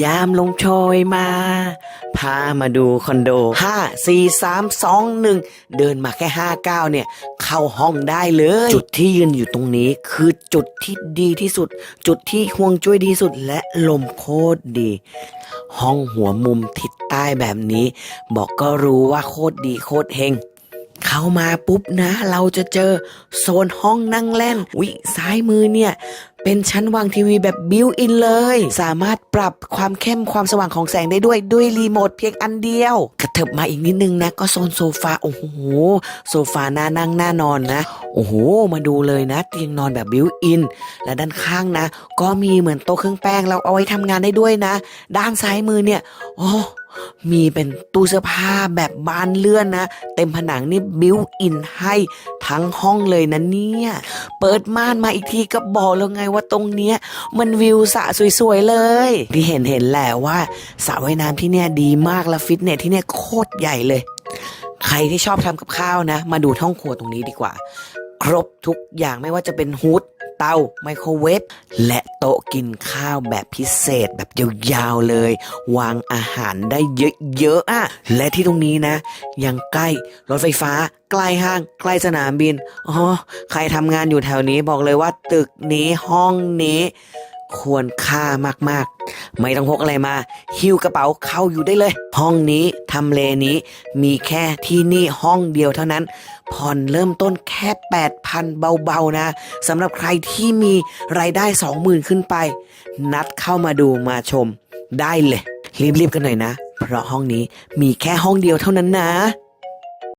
ยามลงโชยมา พามาดูคอนโดห้าสี่สามสองหนึ่งเดินมาแค่ห้าเก้าเนี่ย เข้าห้องได้เลย จุดที่ยืนอยู่ตรงนี้คือจุดที่ดีที่สุด จุดที่ห่วงจุ้ยดีสุดและลมโคตรดี ห้องหัวมุมทิศใต้แบบนี้ บอกก็รู้ว่าโคตรดีโคตรเฮง เข้ามาปุ๊บนะ เราจะเจอโซนห้องนั่งเล่นวิซ้ายมือเนี่ยเป็นชั้นวางทีวีแบบบิวอินเลย สามารถปรับความเข้มความสว่างของแสงได้ด้วยด้วยรีโมทเพียงอันเดียว กระเถิบมาอีกนิดนึงนะ ก็โซนโซฟา โอ้โห โซฟาหน้านั่งหน้านอนนะ โอ้โห มาดูเลยนะ เตียงนอนแบบบิวอิน และด้านข้างนะ ก็มีเหมือนโต๊ะเครื่องแป้งเราเอาไว้ทำงานได้ด้วยนะ ด้านซ้ายมือเนี่ย โอ้ มีเป็นตู้เสื้อผ้าแบบบานเลื่อนนะ เต็มผนังนี่บิวอินให้ทั้งห้องเลยนะเนี่ย เปิดม่านมาอีกทีก็บอกแล้วไงว่าตรงเนี้ย มันวิวสระสวยๆเลย ที่เห็นเห็นแหละว่าสระว่ายน้ำที่เนี่ยดีมากแล้วฟิตเนสที่เนี่ยโคตรใหญ่เลย ใครที่ชอบทำกับข้าวนะ มาดูห้องครัวตรงนี้ดีกว่า ครบทุกอย่างไม่ว่าจะเป็นฮูด เตาไมโครเวฟและโต๊ะกินข้าวแบบพิเศษแบบยาวๆเลย วางอาหารได้เยอะๆอะและที่ตรงนี้นะ ยังใกล้รถไฟฟ้า ใกล้ห้าง ใกล้สนามบินอ๋อใครทำงานอยู่แถวนี้บอกเลยว่าตึกนี้ห้องนี้ ควรค่ามากๆ ไม่ต้องพกอะไรมา หิ้วกระเป๋าเข้าอยู่ได้เลย ห้องนี้ทำเลนี้มีแค่ที่นี่ห้องเดียวเท่านั้น ผ่อนเริ่มต้นแค่ 8,000 เบาๆนะสำหรับใครที่มีรายได้ 20,000 ขึ้นไป นัดเข้ามาดูมาชมได้เลย รีบๆกันหน่อยนะ เพราะห้องนี้มีแค่ห้องเดียวเท่านั้นนะ